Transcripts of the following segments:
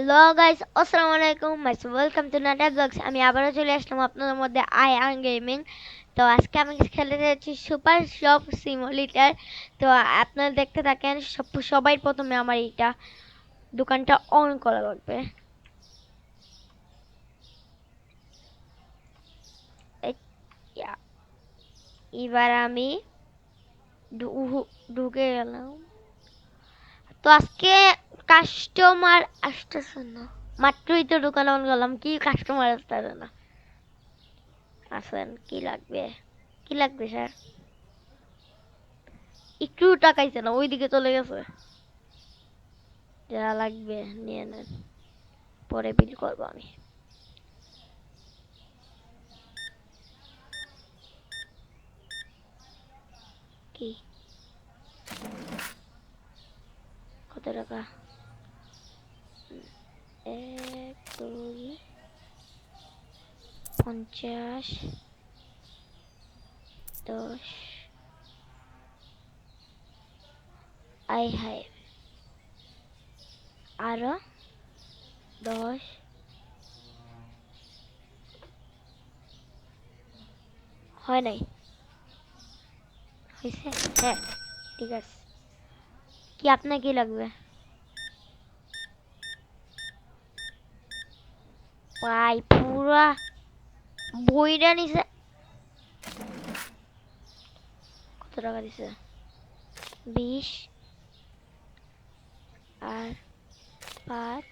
Hello guys আসসালামু আলাইকুম মাইস ওয়েলকাম টু নাটা ব্লগস আমি আবারও চলে আসলাম আপনাদের মধ্যে আই আন গেমিং তো আজকে আমি খেলতে যাচ্ছি সুপার শপ সিমুলেটার তো আপনারা দেখতে থাকেন সবাই প্রথমে আমার এইটা দোকানটা অন করা লাগবে। এবার আমি ঢুকে গেলাম। তো আজকে কাস্টমার আসতেছে না। মাত্রই তো দোকান অন করলাম, কি কাস্টমার আসতেছে না। আসেন কি লাগবে? কি লাগবে, স্যার? একটু টাকাইছে না, ওইদিকে চলে গেছে। যা লাগবে, নিয়ে নেন। পরে বিল করব আমি। কি? কত টাকা? এক দুই পঞ্চাশ দশ আই হাই আরও দশ হয় নাই হয়েছে হ্যাঁ ঠিক আছে কি আপনার কি লাগবে ভাই পুরা বইটা নিছে কত টাকা দিছে? বিশ আর পাঁচ,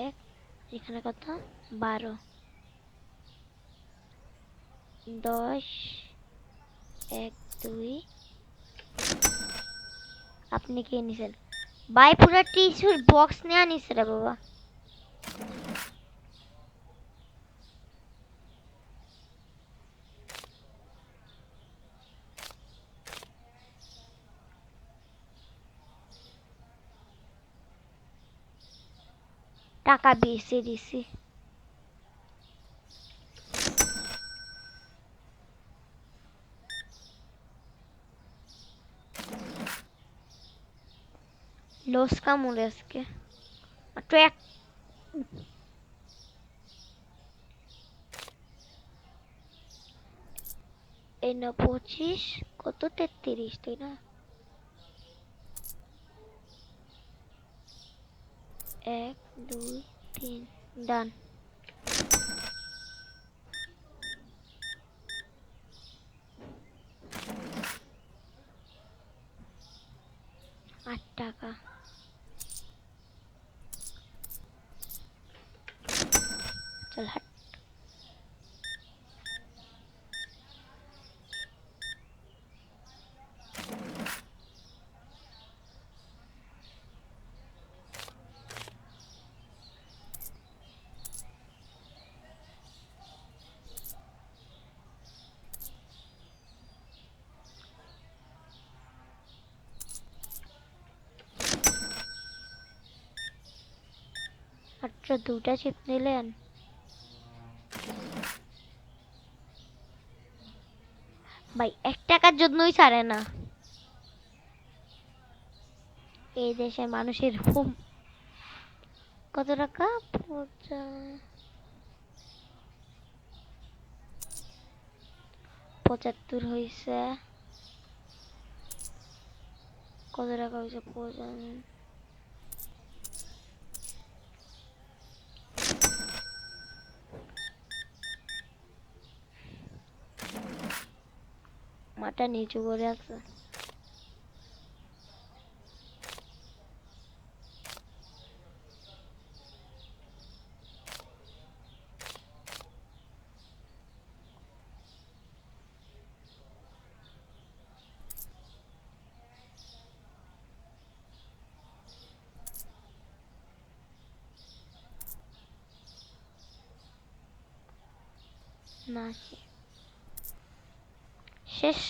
এক এখানে কত? বারো দশ এক, দুই। আপনি কি নিছেন ভাই পুরা টিস্যুর বক্স নেওয়া নিছে রে বাবা? টাকা বেশি দিছি লস কামড়ে আজকে মাত্র এক এই না পঁচিশ কত তেত্রিশ তাই না এক দুই তিন ডান আট টাকা চল হাট মাত্র দুটা চিপ নিলেন। ভাই এক টাকার জন্যই ছাড়ে না। এই দেশে মানুষের হুম কত টাকা? পঁচা- পঁচাত্তর হয়েছে কত টাকা হয়েছে পঁচান্ন মাথা নিচু করে আছে। না শেষ।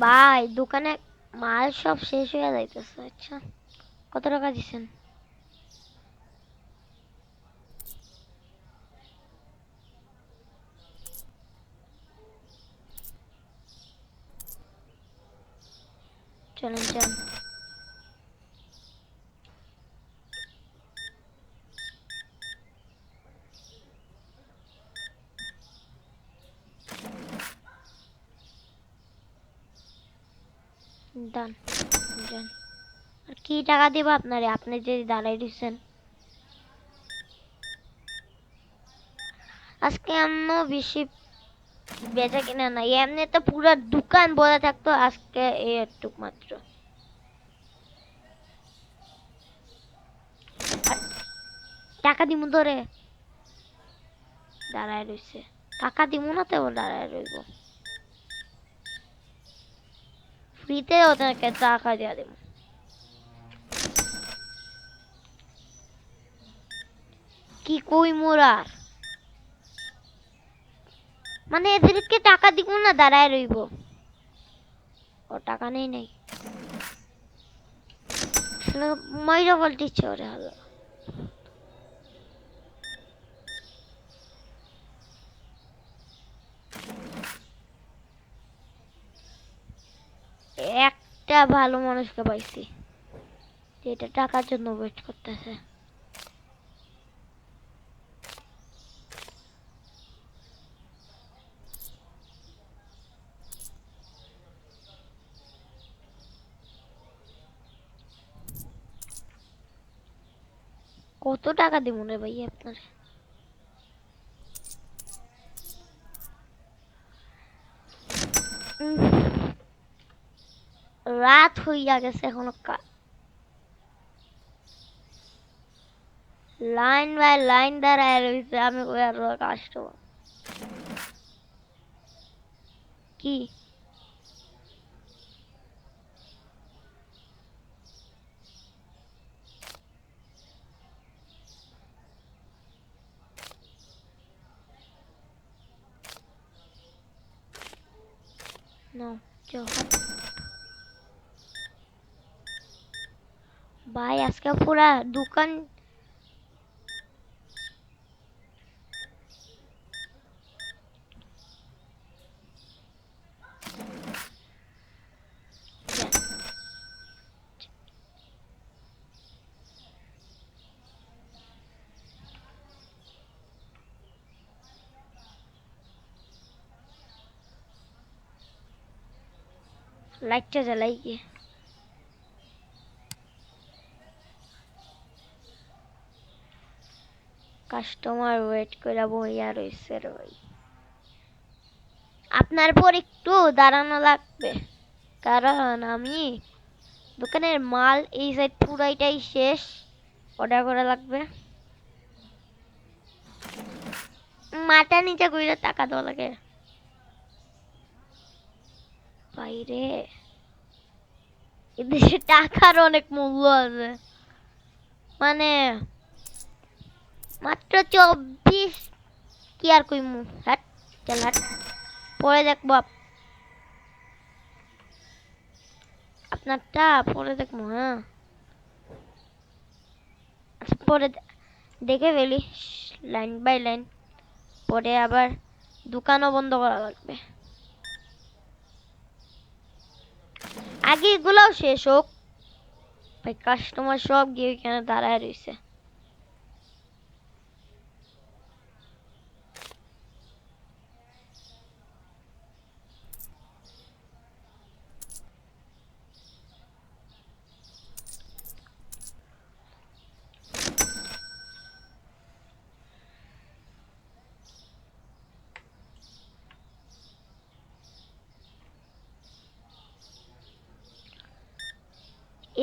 ভাই দোকানে মাল সব শেষ হয়ে যাইতেছে আচ্ছা। কত টাকা দিছেন? চলেন যান যান আর কি টাকা দিব আপনারে? আপনি দাঁড়াই দিচ্ছেন আজকে এমন বেশি বেচা কিনা নাই। এমনি তো পুরো দোকান ভরা থাকতো, আজকে এই মাত্র। টাকা দিমু ধরে? দাঁড়ায় রইছে টাকা দিমু না তো, দাঁড়ায় রইব। ফ্রিতে ওদেরকে টাকা দিয়া দিমু কি কই মোরার মানে এদেরকে টাকা দিব না, দাঁড়ায় রইব। ও টাকা নেই নেই। ময়রা বলতেছে ওরে হলো একটা ভালো মানুষকে পাইছি যেটা টাকার জন্য ওয়েট করতেছে। কত টাকা দিব রে ভাই আপনার? রাত হইয়া গেছে এখনও কা- লাইন বাই লাইন দাঁড়ায় রয়েছে আমি আর কাস্টমার কি? No, জহর भाई आज का पूरा दुकान लाइट जलाइए तो কাস্টমার ওয়েট করে বইয়া রইছে রে ভাই আপনার পর একটু দাঁড়ানো লাগবে, কারণ আমি দোকানের মাল এই সাইড পুরাইটাই শেষ। অর্ডার করা লাগবে। মাটা নিচে কইরা টাকা দেওয়া লাগে। বাইরে। এদেশে টাকার অনেক মূল্য আছে। মানে মাত্র চব্বিশ কি আর কইমু? হাট, চল হাট। পরে দেখব আপ- আপনারটা পরে দেখব হ্যাঁ। আচ্ছা পরে দেখে ফেলি। Line by line. পরে আবার দোকানও বন্ধ করা লাগবে। আগে এগুলোও শেষ হোক। ভাই কাস্টমার সব গিয়ে এখানে দাঁড়ায় রয়েছে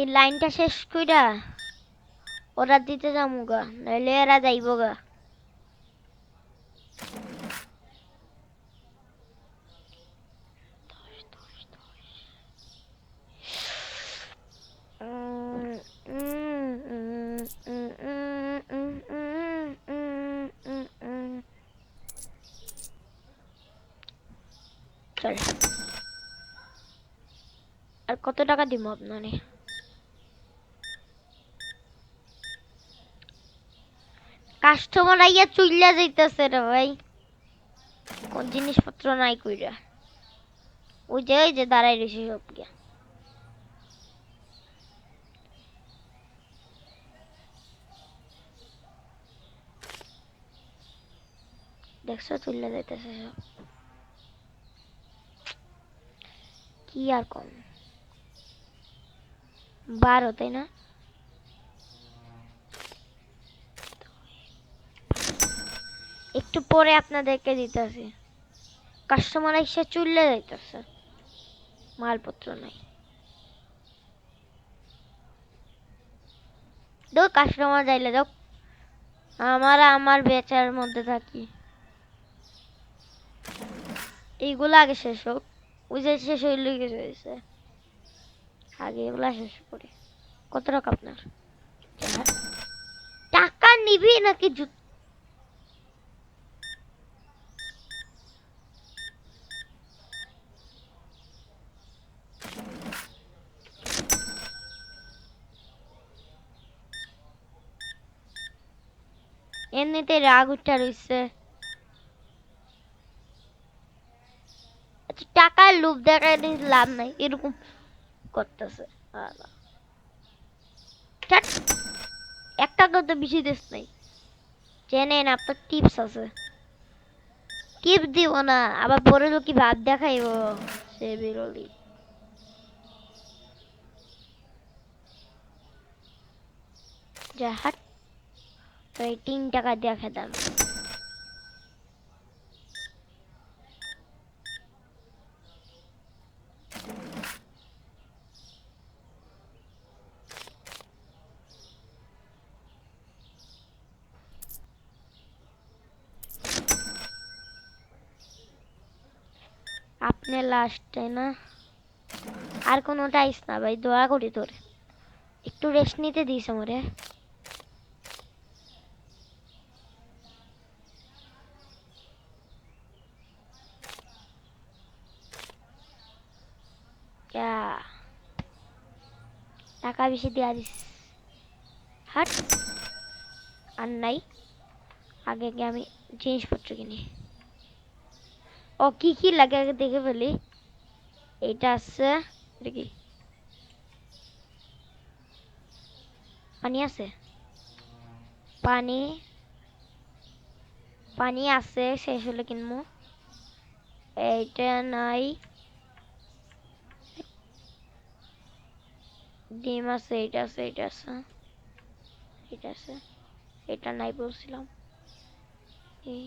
এই লাইনটা শেষ কইরা ওরা দিতে যাব গা নাহলে এরা যাইব গা আর কত টাকা দিব আপনারে? কাস্টমার আইয়া চুইলা যাইতেছে রে ভাই। কোন জিনিসপত্র নাই কইরা। ওই যে ওই যে দাঁড়াই রয়েছে সব গিয়া দেখছ চলে যাইতেছে সব। কি আর কম। বারো, তাই না? একটু পরে আপনাদেরকে দিতেছি। কাস্টমার এসে চুললে যাইতেছে। মালপত্র নাই। দো কাস্টমার যাইলে যাও আমার আমার বেচার মধ্যে থাকি। এইগুলো আগে শেষ হোক। ওই যে শেষ হইলে কিছু আগে এগুলা শেষ করি। কত টাকা আপনার? টাকা নিবি নাকি জুত এমনিতে রাগ উঠা আচ্ছা, টাকার লোভ দেখায় লাভ নাই এরকম করতেছে তো বেশি নাই আপনার টিপস আছে টিপস দিব না আবার পরে কি ভাব দেখাইব সে বিরলি যা হাট তো এই তিন টাকা দিয়ে খেতাম। আপনি লাস্টে না? আর কোনো টাইস না ভাই, দোয়া করি তোর। একটু রেস্ট নিতে দিস আমারে যা টাকা বেশি দেওয়া দিস। হাট। আর নাই। আগে গিয়ে আমি জিনিসপত্র কিনি। ও, কি কি লাগে আগে দেখে ফেলি। এইটা আছে, এটা কি? পানি আছে? পানি। পানি আছে, শেষ হলে কিনবো। এইটা নাই। ডিম আছে, এটা আছে এটা আছে। এটা আছে। এটা নাই বলছিলাম। এই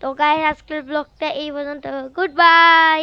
তো গাই আজকের ব্লগটা এই পর্যন্ত। Good bye